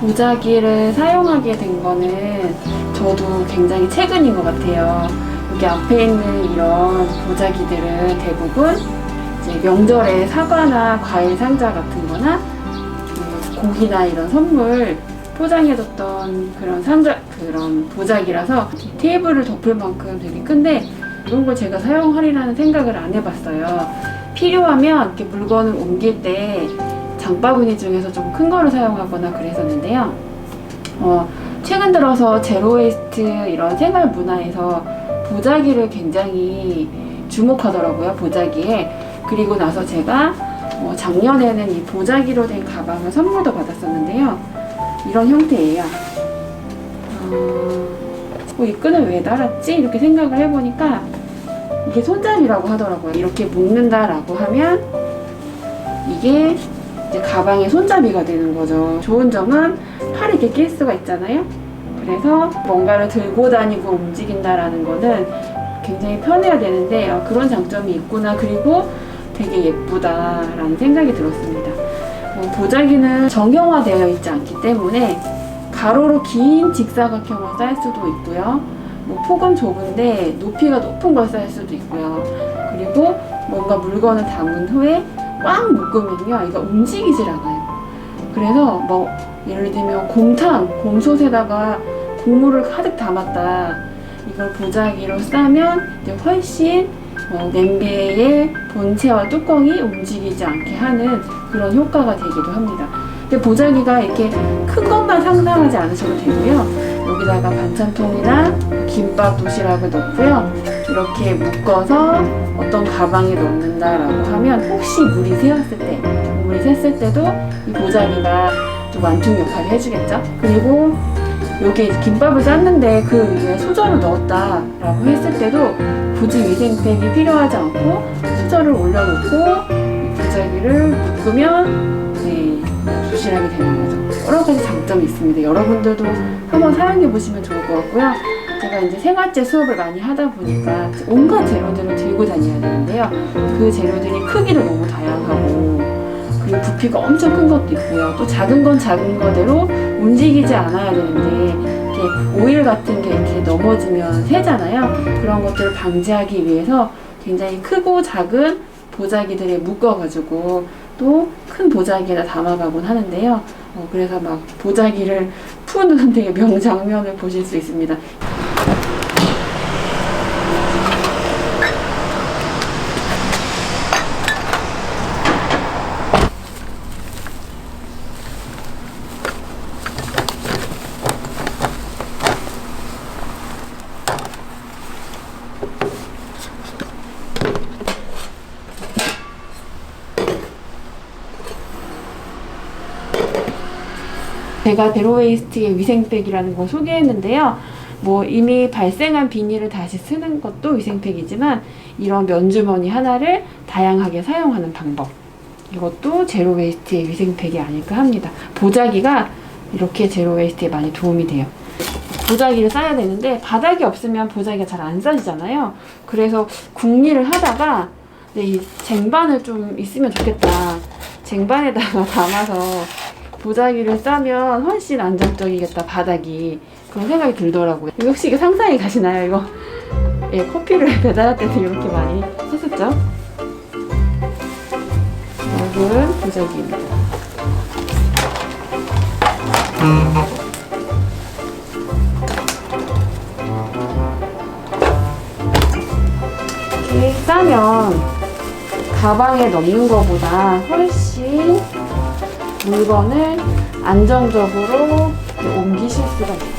보자기를 사용하게 된 거는 저도 굉장히 최근인 것 같아요. 여기 앞에 있는 이런 보자기들은 대부분 이제 명절에 사과나 과일 상자 같은 거나 그 고기나 이런 선물 포장해뒀던 그런 상자, 그런 보자기라서 테이블을 덮을 만큼 되게 큰데 이런 걸 제가 사용하리라는 생각을 안 해봤어요. 필요하면 이렇게 물건을 옮길 때 장바구니 중에서 좀 큰 거를 사용하거나 그랬었는데요. 어, 최근 들어서 제로웨이스트 이런 생활 문화에서 보자기를 굉장히 주목하더라고요. 보자기에. 그리고 나서 제가 어, 작년에는 이 보자기로 된 가방을 선물도 받았었는데요. 이런 형태예요. 어, 어, 이 끈을 왜 달았지? 이렇게 생각을 해보니까 이게 손잡이라고 하더라고요. 이렇게 묶는다라고 하면 이게 이제 가방의 손잡이가 되는 거죠. 좋은 점은 팔에 이렇게 낄 수가 있잖아요. 그래서 뭔가를 들고 다니고 움직인다라는 거는 굉장히 편해야 되는데 아, 그런 장점이 있구나. 그리고 되게 예쁘다라는 생각이 들었습니다. 어, 보자기는 정형화되어 있지 않기 때문에 가로로 긴 직사각형을 쌓을 수도 있고요. 뭐 폭은 좁은데 높이가 높은 걸 쌓을 수도 있고요. 그리고 뭔가 물건을 담은 후에 꽉 묶으면요, 이거 움직이질 않아요. 그래서 뭐 예를 들면 곰탕, 곰솥에다가 국물을 가득 담았다. 이걸 보자기로 싸면 이제 훨씬 어, 냄비의 본체와 뚜껑이 움직이지 않게 하는 그런 효과가 되기도 합니다. 근데 보자기가 이렇게 큰 것만 상상하지 않으셔도 되고요. 여기다가 반찬통이나 김밥 도시락을 넣고요. 이렇게 묶어서 어떤 가방에 넣는다라고 하면 혹시 물이 새었을 때, 물이 샜을 때도 이 보자기가 좀 완충 역할을 해주겠죠. 그리고 여기 김밥을 쌌는데 그 위에 수저를 넣었다라고 했을 때도 굳이 위생팩이 필요하지 않고 수저를 올려놓고 이 보자기를 묶으면 네, 도시락이 되는 거죠. 여러 가지 장점이 있습니다. 여러분들도 한번 사용해 보시면 좋을 것 같고요. 제가 이제 생활재 수업을 많이 하다 보니까 온갖 재료들을 들고 다녀야 되는데요. 그 재료들이 크기도 너무 다양하고 그리고 부피가 엄청 큰 것도 있고요. 또 작은 건 작은 거대로 움직이지 않아야 되는데 이렇게 오일 같은 게 이렇게 넘어지면 새잖아요. 그런 것들을 방지하기 위해서 굉장히 크고 작은 보자기들에 묶어가지고 또 큰 보자기에다 담아가곤 하는데요. 어, 그래서 막 보자기를 푸는 되게 명장면을 보실 수 있습니다. 제가 제로웨이스트의 위생팩이라는 걸 소개했는데요. 뭐 이미 발생한 비닐을 다시 쓰는 것도 위생팩이지만 이런 면주머니 하나를 다양하게 사용하는 방법. 이것도 제로웨이스트의 위생팩이 아닐까 합니다. 보자기가 이렇게 제로웨이스트에 많이 도움이 돼요. 보자기를 싸야 되는데 바닥이 없으면 보자기가 잘 안 싸지잖아요. 그래서 국리를 하다가 네, 이 쟁반을 좀 있으면 좋겠다. 쟁반에다가 담아서 보자기를 싸면 훨씬 안정적이겠다 바닥이 그런 생각이 들더라고요. 이거 혹시 이게 상상이 가시나요? 이거 예 커피를 배달할 때도 이렇게 많이 했었죠. 여러분 보자기입니다. 이렇게 싸면 가방에 넣는 것보다 훨씬 물건을 안정적으로 옮기실 수가 있어요.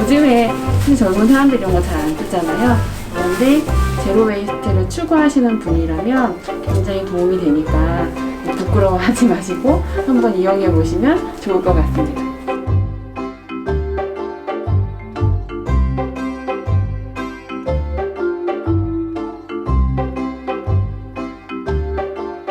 요즘에 흔히 젊은 사람들이 이런 거 잘안 쓰잖아요. 그런데 제로 웨이스트를 추구하시는 분이라면 굉장히 도움이 되니까 부끄러워하지 마시고 한번 이용해 보시면 좋을 것 같습니다.